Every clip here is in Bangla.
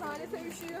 Hale sevişiyor.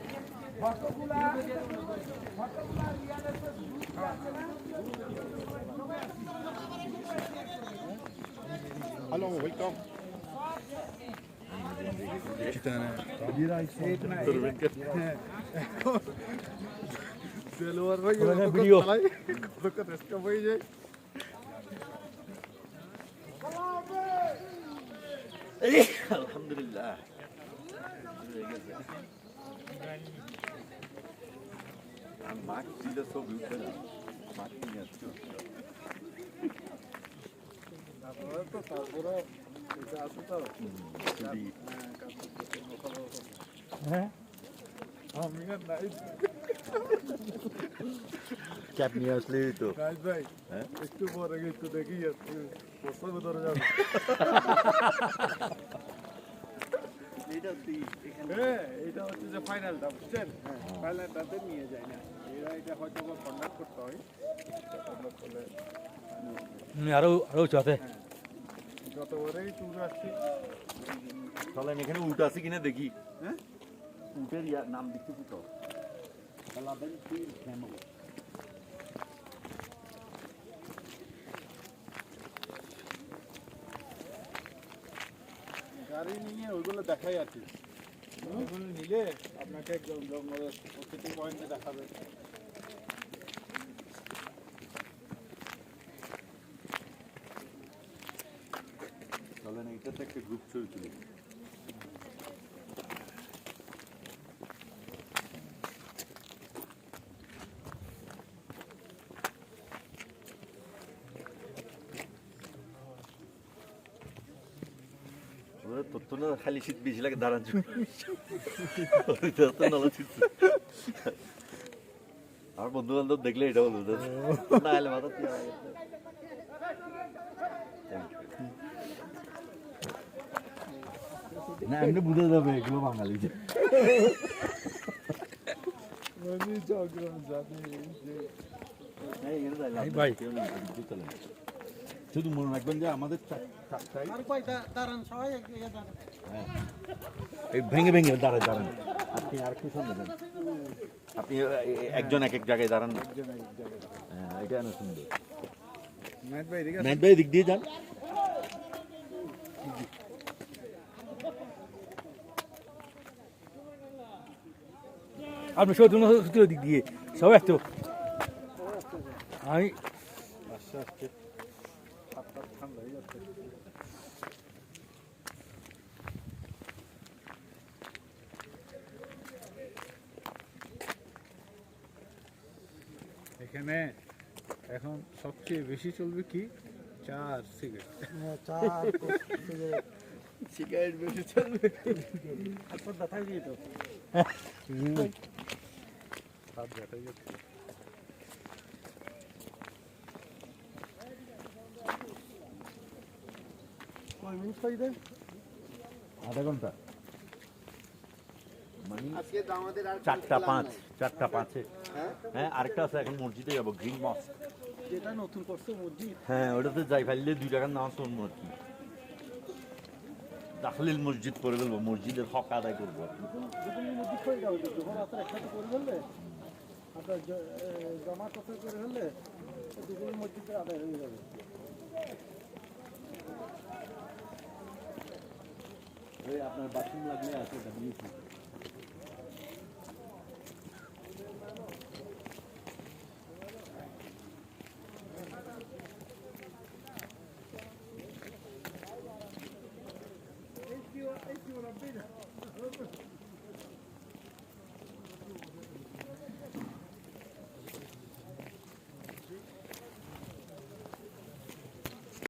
Hello, welcome. İki tane. Bir ay sonra. Dur bir kez. Selvar bhai. Kolay video. Kolay resta bhai jay. Alhamdulillah. উঠে না মাছ নিয়ে আসছো তারপরে তো তারপরে এটা আছে তো ছুটি আমি আর নাই ক্যাপ নিয়ে আসলে তো রাজ ভাই হ্যাঁ? একটু পরে একটু দেখি একটু প্রস্তাবে ধরে যাবে এইটা তুই এখানে হ্যাঁ এটা হচ্ছে যে ফাইনালটা বুঝছেন? ফাইনালটাতে নিয়ে যায় না। এরা এটা হয়তো কন্ডাক্ট করতে হয়। আরও আরও চাতে যতবারেই ট্যুর আসছি। চলেন এখানে উঠ আছে কিনা দেখি। হ্যাঁ? উটের নাম দেখতেছি তো। কালাবেন ফ্যামিলি গাড়ি নিয়ে ওইগুলো দেখাই আর ওইগুলো নিলে আপনাকে জ- জঙ্গলের প্রতিটি পয়েন্টে দেখাবে। চলেন একটা গ্রুপ ছবি তুলি। ওরা তোর তো না খালি শীত বেশি লাগে দাঁড়ান আমার বন্ধু বান্ধব দেখলে এটা বলব না হলে মাথা. না এমনি বুঝে যাবে এগুলো বাঙালি ভাই। শুধু মনে রাখবেন যে আমাদের হ্যাঁ। ভেঙে ভেঙে দাঁড়ায় দাঁড়ান। আপনি আর কি শুনবেন আপনি একজন এক এক জায়গায় দাঁড়ান হ্যাঁ এটা না সুন্দর ভাই ভাই দিক দিয়ে যান। আপনি সত্তর দিক দিয়ে সব একটু আমি আস্তে আস্তে এখানে এখন সবচেয়ে বেশি চলবে কি? চার সিগারেট সিগারেট বেশি চলবে। হাত ব্যথাই যাচ্ছে কয় মিনিট পাই দেয় আধা ঘণ্টা। মানে চারটা পাঁচ চারটা পাঁচে। হ্যাঁ? আরেকটা আছে এখন মসজিদে যাব গ্রিন মস্ক যেটা নতুন করছে মসজিদ। হ্যাঁ ওটাতে যাই ফেললে দুই টাকার দাখলিল মসজিদ করে ফেলব মসজিদের হক আদায় করব আর কি। দুপুরের মসজিদ করে যাবে যখন আপনার একসাথে করে ফেললে আপনার জ- এ, জমা কত করে ফেললে দুপুরের মসজিদে আদায় হয়ে যাবে। আপনার বাথরুম লাগলে আছে ডাব্লিউসি